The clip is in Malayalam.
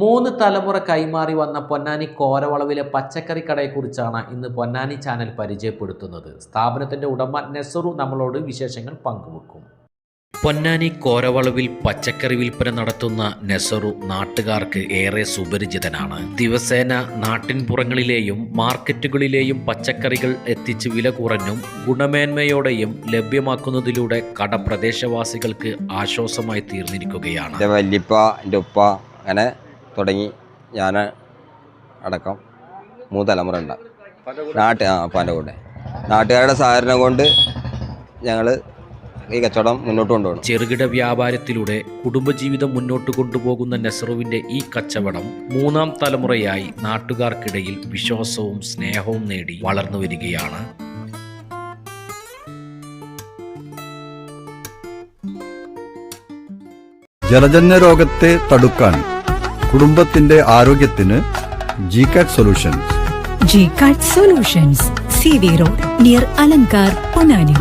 മൂന്ന് തലമുറ കൈമാറി വന്ന പൊന്നാനി കോരവളവിലെ പച്ചക്കറി കടയെക്കുറിച്ചാണ് ഇന്ന് പൊന്നാനി ചാനൽ പരിചയപ്പെടുത്തുന്നത്. സ്ഥാപനത്തിന്റെ ഉടമ നെസറു നമ്മളോട് വിശേഷങ്ങൾ പങ്കുവെക്കും. പൊന്നാനി കോരവളവിൽ പച്ചക്കറി വിൽപ്പന നടത്തുന്ന നെസറു നാട്ടുകാർക്ക് ഏറെ സുപരിചിതനാണ്. ദിവസേന നാട്ടിൻപുറങ്ങളിലെയും മാർക്കറ്റുകളിലെയും പച്ചക്കറികൾ എത്തിച്ച് വില കുറഞ്ഞും ഗുണമേന്മയോടെയും ലഭ്യമാക്കുന്നതിലൂടെ കട പ്രദേശവാസികൾക്ക് ആശ്വാസമായി തീർന്നിരിക്കുകയാണ്. വല്യപ്പ എന്റെ ഉപ്പ അങ്ങനെ തുടങ്ങി ഞാൻ അടക്കം മൂന്ന് തലമുറ ഉണ്ട് നാട്ട് ആ അപ്പാന്റെ കൂടെ. നാട്ടുകാരുടെ സഹകരണം കൊണ്ട് ഞങ്ങൾ ഈ കച്ചവടം മുന്നോട്ട് കൊണ്ടുപോകണം. ചെറുകിട വ്യാപാരത്തിലൂടെ കുടുംബജീവിതം മുന്നോട്ട് കൊണ്ടുപോകുന്ന നെസറുവിന്റെ ഈ കച്ചവടം മൂന്നാം തലമുറയായി നാട്ടുകാർക്കിടയിൽ വിശ്വാസവും സ്നേഹവും നേടി വളർന്നു വരികയാണ്. ജലജന്യ രോഗത്തെ തടുക്കാൻ കുടുംബത്തിന്റെ ആരോഗ്യത്തിന് G cat solutions G cat solutions C V near Alankar Ponnani